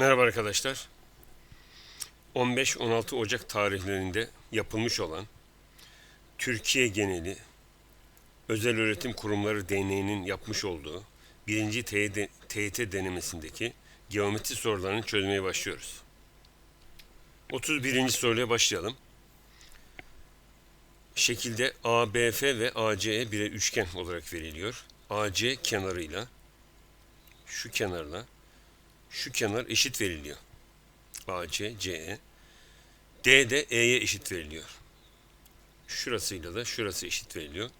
Merhaba arkadaşlar. 15-16 Ocak tarihlerinde yapılmış olan Türkiye geneli Özel Öğretim Kurumları Derneği'nin yapmış olduğu birinci TYT TYT denemesindeki geometri sorularını çözmeye başlıyoruz. 31. soruyla başlayalım. Şekilde ABF ve ACE birer üçgen olarak veriliyor. AC kenarıyla şu kenarla şu kenar eşit veriliyor. AC, CE. D de E'ye eşit veriliyor. Şurasıyla da şurası eşit veriliyor.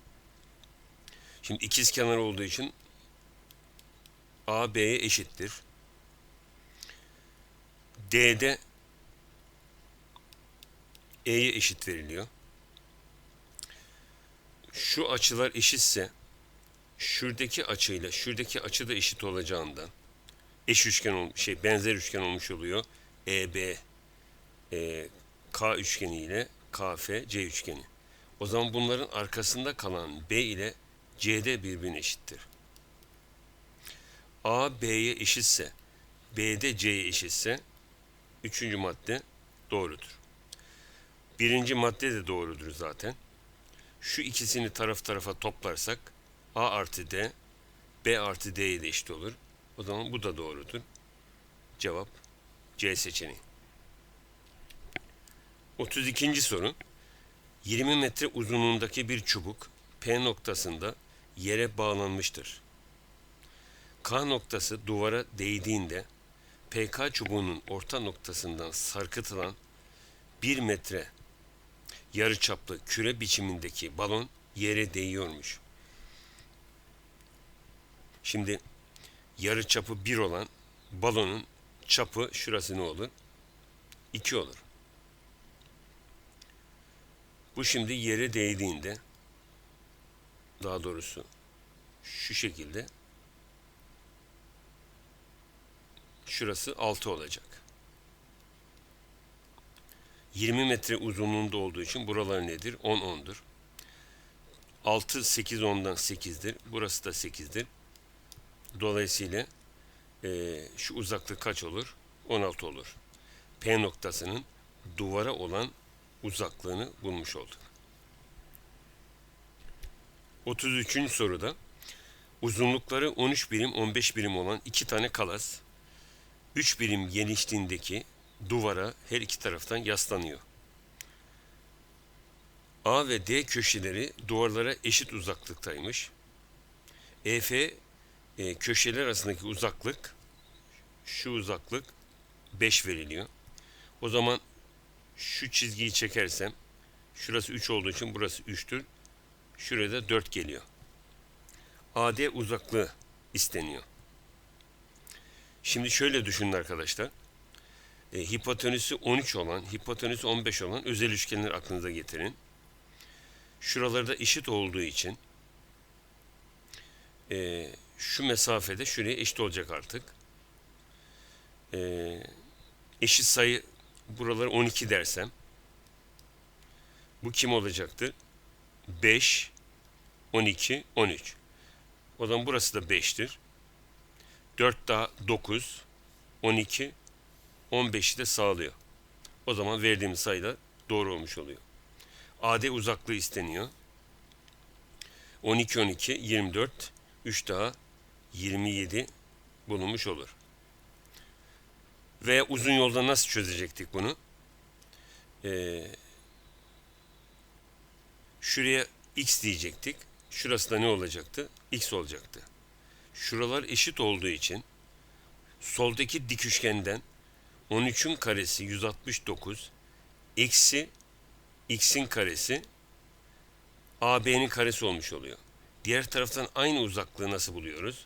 Şimdi ikiz kenar olduğu için A, B'ye eşittir. D'de E'ye eşit veriliyor. Şu açılar eşitse şuradaki açıyla şuradaki açı da eşit olacağından eş üçgen ol- şey benzer üçgen olmuş oluyor. EB e, K üçgeni ile KF C üçgeni. O zaman bunların arkasında kalan B ile CD birbirine eşittir. A B'ye eşitse, B de C'ye eşitse üçüncü madde doğrudur. Birinci madde de doğrudur zaten. Şu ikisini taraf tarafa toplarsak A artı D, B artı D'ye de eşit olur. O zaman bu da doğrudur. Cevap C seçeneği. 32. soru. 20 metre uzunluğundaki bir çubuk P noktasında yere bağlanmıştır. K noktası duvara değdiğinde PK çubuğunun orta noktasından sarkıtılan 1 metre yarıçaplı küre biçimindeki balon yere değiyormuş. Şimdi yarı çapı 1 olan balonun çapı şurası ne olur? 2 olur. Bu şimdi yere değdiğinde daha doğrusu şu şekilde şurası 6 olacak. 20 metre uzunluğunda olduğu için buralar nedir? 10 10'dur. 6 8 10'dan 8'dir. Burası da 8'dir. Dolayısıyla eee, şu uzaklık kaç olur? 16 olur. P noktasının duvara olan uzaklığını bulmuş olduk. 33. soruda uzunlukları 13 birim 15 birim olan iki tane kalas 3 birim genişliğindeki duvara her iki taraftan yaslanıyor. A ve D köşeleri duvarlara eşit uzaklıktaymış. EF e, köşeler arasındaki uzaklık şu uzaklık 5 veriliyor. O zaman şu çizgiyi çekersem şurası 3 olduğu için burası 3'tür. Şurada 4 geliyor. AD uzaklığı isteniyor. Şimdi şöyle düşünün arkadaşlar. E, hipotenüsü 13 olan, hipotenüsü 15 olan özel üçgenleri aklınıza getirin. Şuralarda eşit olduğu için e, şu mesafede şuraya eşit olacak artık. E, eşit sayı buraları 12 dersem bu kim olacaktır? 5, 12, 13. O zaman burası da 5'tir. 4 daha 9, 12, 15'i de sağlıyor. O zaman verdiğimiz sayılar doğru olmuş oluyor. AD uzaklığı isteniyor. 12, 12, 24, 3 daha 27 bulunmuş olur. Veya uzun yolda nasıl çözecektik bunu? Ee, şuraya x diyecektik. Şurası da ne olacaktı? x olacaktı. Şuralar eşit olduğu için soldaki dik üçgenden 13'ün karesi 169 eksi x'in karesi AB'nin karesi olmuş oluyor. Diğer taraftan aynı uzaklığı nasıl buluyoruz?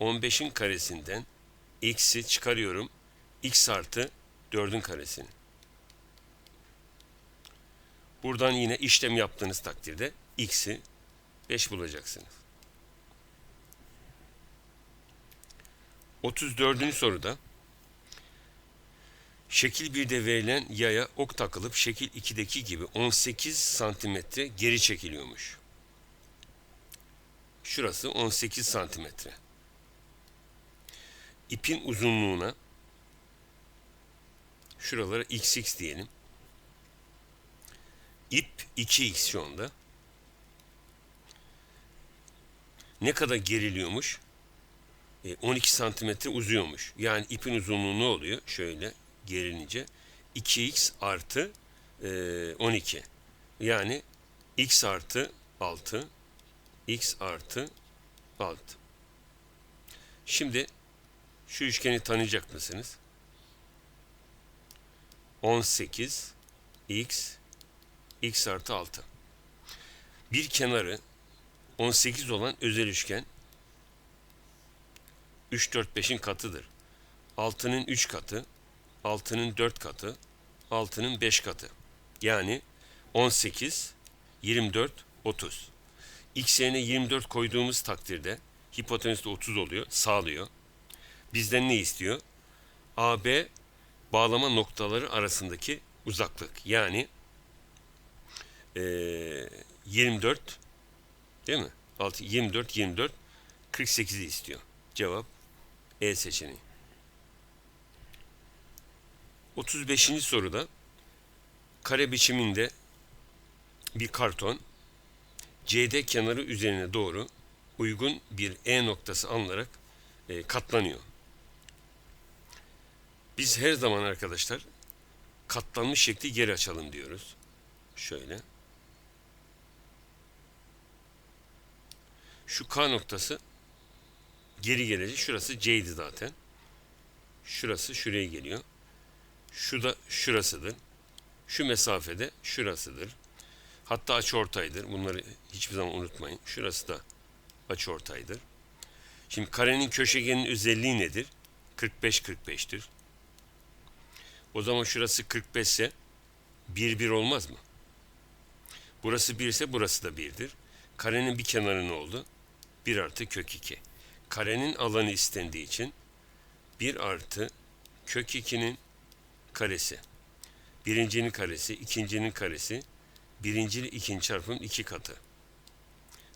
15'in karesinden x'i çıkarıyorum. x artı 4'ün karesini. Buradan yine işlem yaptığınız takdirde x'i 5 bulacaksınız. 34. soruda şekil 1'de verilen yaya ok takılıp şekil 2'deki gibi 18 santimetre geri çekiliyormuş. Şurası 18 santimetre. İpin uzunluğuna Şuralara xx diyelim. İp 2x şu anda. Ne kadar geriliyormuş? E, 12 santimetre uzuyormuş. Yani ipin uzunluğu ne oluyor? Şöyle gerilince 2x artı e, 12. Yani x artı 6 x artı 6. Şimdi şu üçgeni tanıyacak mısınız? 18 x x artı 6. Bir kenarı 18 olan özel üçgen 3, 4, 5'in katıdır. 6'nın 3 katı, 6'nın 4 katı, 6'nın 5 katı. Yani 18, 24, 30. X yerine 24 koyduğumuz takdirde hipotenüs de 30 oluyor, sağlıyor. Bizden ne istiyor? AB bağlama noktaları arasındaki uzaklık. Yani e, 24 değil mi? 6, 24, 24, 48'i istiyor. Cevap E seçeneği. 35. soruda kare biçiminde bir karton CD kenarı üzerine doğru uygun bir E noktası alınarak e, katlanıyor. Biz her zaman arkadaşlar katlanmış şekli geri açalım diyoruz. Şöyle. Şu K noktası geri gelecek. Şurası C'ydi zaten. Şurası şuraya geliyor. Şu da şurasıdır. Şu mesafede şurasıdır. Hatta açıortaydır. Bunları hiçbir zaman unutmayın. Şurası da açıortaydır. Şimdi karenin köşegenin özelliği nedir? 45 45'tir. O zaman şurası 45 ise 1 1 olmaz mı? Burası 1 ise burası da 1'dir. Karenin bir kenarı ne oldu? 1 artı kök 2. Karenin alanı istendiği için 1 artı kök 2'nin karesi. Birincinin karesi, ikincinin karesi, birinci ikinci çarpım iki katı.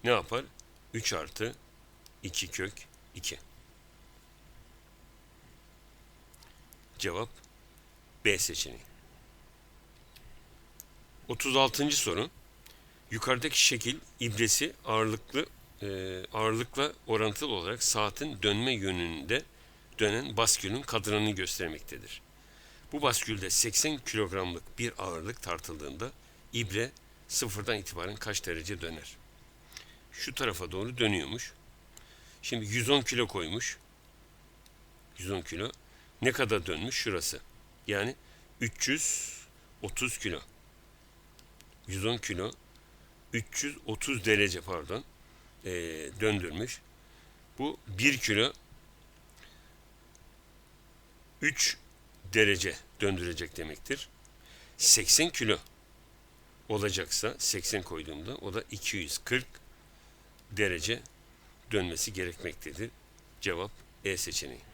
Ne yapar? 3 artı 2 kök 2. Cevap B seçeneği. 36. soru. Yukarıdaki şekil ibresi ağırlıklı e, ağırlıkla orantılı olarak saatin dönme yönünde dönen baskülün kadranını göstermektedir. Bu baskülde 80 kilogramlık bir ağırlık tartıldığında ibre sıfırdan itibaren kaç derece döner? Şu tarafa doğru dönüyormuş. Şimdi 110 kilo koymuş. 110 kilo. Ne kadar dönmüş? Şurası. Yani 330 kilo. 110 kilo 330 derece pardon e, döndürmüş. Bu 1 kilo 3 derece döndürecek demektir. 80 kilo olacaksa 80 koyduğumda o da 240 derece dönmesi gerekmektedir. Cevap E seçeneği.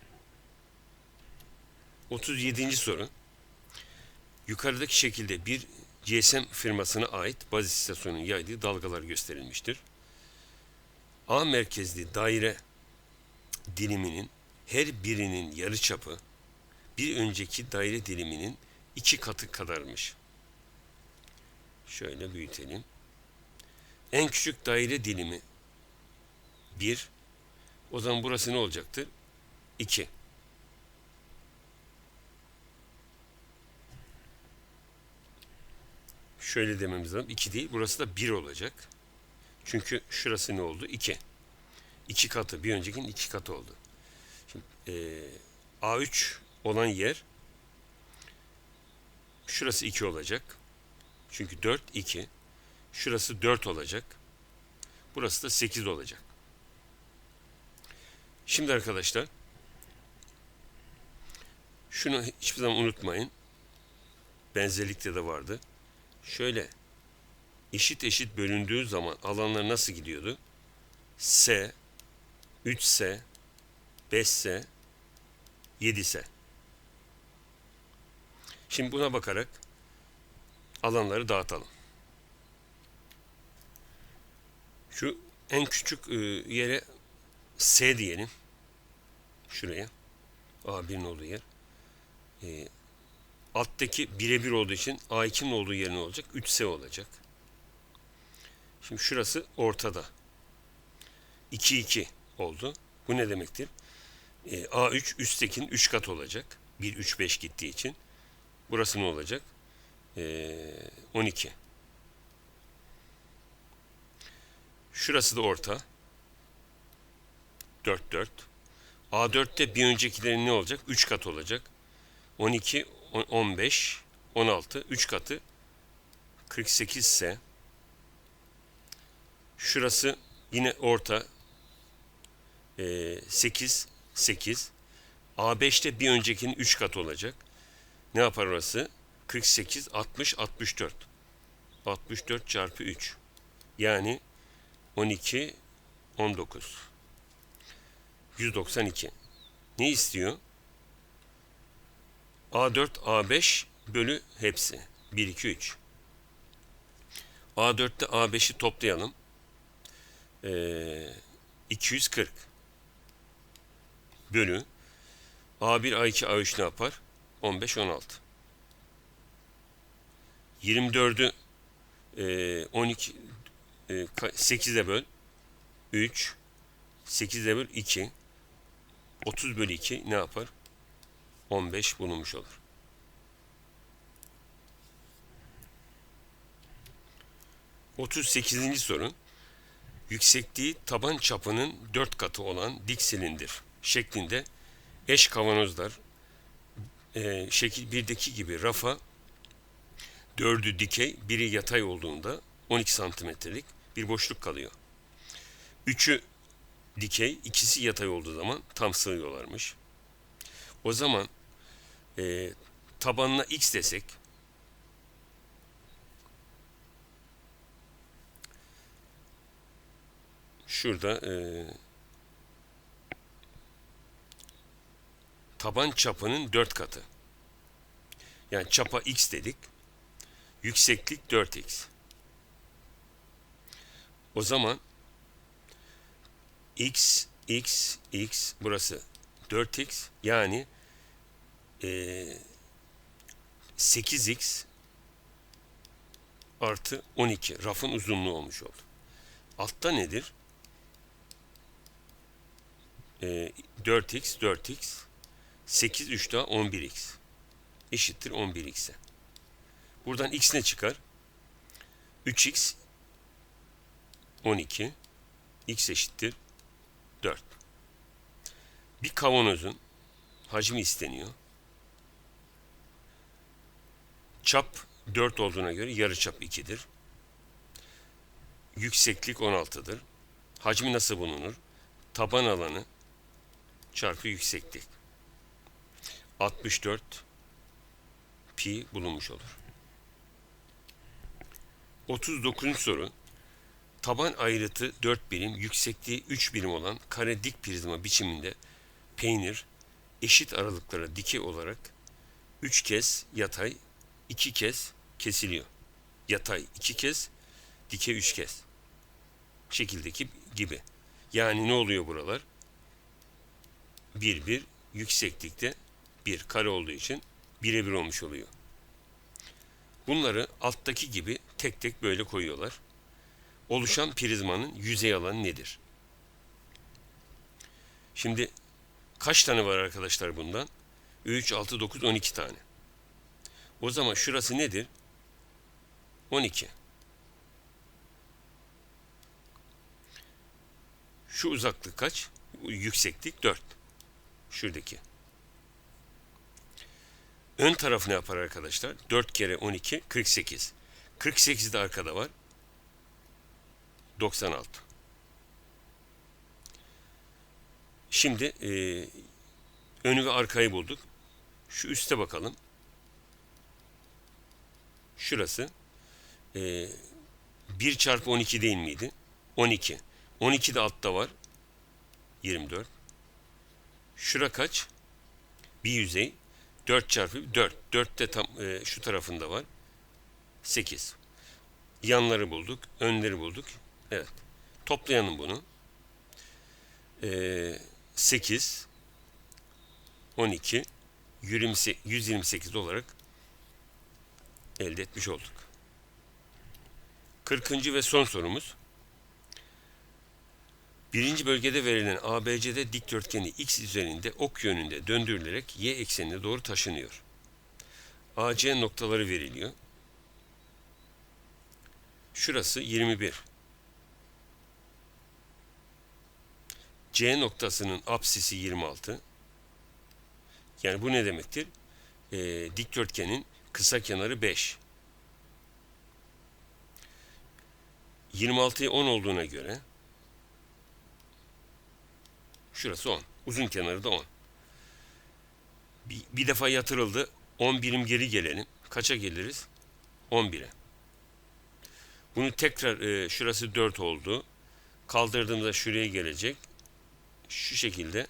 37. soru. Yukarıdaki şekilde bir GSM firmasına ait baz istasyonunun yaydığı dalgalar gösterilmiştir. A merkezli daire diliminin her birinin yarıçapı bir önceki daire diliminin iki katı kadarmış. Şöyle büyütelim. En küçük daire dilimi 1. O zaman burası ne olacaktır? 2. Şöyle dememiz lazım. 2 değil. Burası da 1 olacak. Çünkü şurası ne oldu? 2. 2 katı. Bir öncekinin 2 katı oldu. Şimdi e, A3 olan yer şurası 2 olacak. Çünkü 4 2. Şurası 4 olacak. Burası da 8 olacak. Şimdi arkadaşlar şunu hiçbir zaman unutmayın. Benzerlikte de vardı. Şöyle eşit eşit bölündüğü zaman alanlar nasıl gidiyordu? S, 3S, 5S, 7S. Şimdi buna bakarak alanları dağıtalım. Şu en küçük e, yere S diyelim. Şuraya. A1'in olduğu yer. E, alttaki birebir olduğu için A2'nin olduğu yerine olacak. 3S olacak. Şimdi şurası ortada. 2 2 oldu. Bu ne demektir? E, A3 üsttekinin 3 kat olacak. 1 3 5 gittiği için. Burası ne olacak? E, 12. Şurası da orta. 4 4. A4'te bir öncekilerin ne olacak? 3 kat olacak. 12 on- 15 16 3 katı 48 ise şurası yine orta e, 8 8 A5'te bir öncekinin 3 katı olacak. Ne yapar orası? 48 60 64 64 çarpı 3 yani 12 19 192 ne istiyor? A4 A5 bölü hepsi. 1 2 3 A4'te A5'i toplayalım. Ee, 240 bölü A1 A2 A3 ne yapar? 15 16 24'ü e, 12 e, 8'e böl. 3 8'e böl 2 30 bölü 2 ne yapar? 15 bulunmuş olur. Otuz sekizinci soru. Yüksekliği taban çapının dört katı olan dik silindir şeklinde eş kavanozlar e, şekil birdeki gibi rafa dördü dikey biri yatay olduğunda 12 santimetrelik bir boşluk kalıyor. Üçü dikey ikisi yatay olduğu zaman tam sığıyorlarmış. O zaman e, tabanına x desek şurada e, taban çapının 4 katı. Yani çapa x dedik. Yükseklik 4x. O zaman x x x burası 4x yani e, 8x artı 12 rafın uzunluğu olmuş oldu. Altta nedir? E, 4x 4x 8 3 daha 11x eşittir 11x'e. Buradan x ne çıkar? 3x 12 x eşittir 4. Bir kavanozun hacmi isteniyor. Çap 4 olduğuna göre yarıçap 2'dir. Yükseklik 16'dır. Hacmi nasıl bulunur? Taban alanı çarpı yükseklik. 64 pi bulunmuş olur. 39. soru. Taban ayrıtı 4 birim, yüksekliği 3 birim olan kare dik prizma biçiminde peynir eşit aralıklara dikey olarak 3 kez yatay, 2 kez kesiliyor. Yatay 2 kez, dikey 3 kez. Şekildeki gibi. Yani ne oluyor buralar? 1 1 yükseklikte bir kare olduğu için birebir olmuş oluyor. Bunları alttaki gibi tek tek böyle koyuyorlar. Oluşan prizmanın yüzey alanı nedir? Şimdi kaç tane var arkadaşlar bundan? 3, 6, 9, 12 tane. O zaman şurası nedir? 12. Şu uzaklık kaç? Yükseklik 4. Şuradaki. Ön tarafı ne yapar arkadaşlar? 4 kere 12 48. 48 de arkada var. 96. Şimdi e, önü ve arkayı bulduk. Şu üste bakalım. Şurası e, 1 çarpı 12 değil miydi? 12. 12 de altta var. 24. Şura kaç? Bir yüzey. 4 çarpı 4. 4 de tam e, şu tarafında var. 8. Yanları bulduk. Önleri bulduk. Evet. Toplayalım bunu. E, 8 12 128 olarak elde etmiş olduk. 40. ve son sorumuz. Birinci bölgede verilen ABCD dikdörtgeni x üzerinde ok yönünde döndürülerek y eksenine doğru taşınıyor. AC noktaları veriliyor. Şurası 21. C noktasının apsisi 26. Yani bu ne demektir? Ee, dikdörtgenin kısa kenarı 5. 26'ya 10 olduğuna göre şurası 10. Uzun kenarı da 10. Bir, bir defa yatırıldı. 10 birim geri gelelim. Kaça geliriz? 11'e. Bunu tekrar e, şurası 4 oldu. Kaldırdığımda şuraya gelecek. Şu şekilde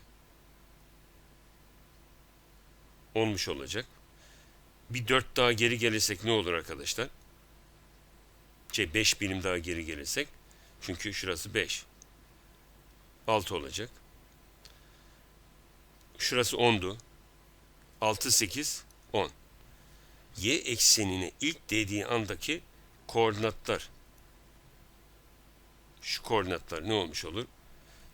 olmuş olacak. Bir 4 daha geri gelirsek ne olur arkadaşlar? Şey 5 birim daha geri gelirsek. Çünkü şurası 5. 6 olacak. Şurası 10'du. 6, 8, 10. Y eksenine ilk değdiği andaki koordinatlar şu koordinatlar ne olmuş olur?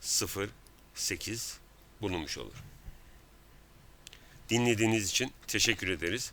0, 8 bulunmuş olur. Dinlediğiniz için teşekkür ederiz.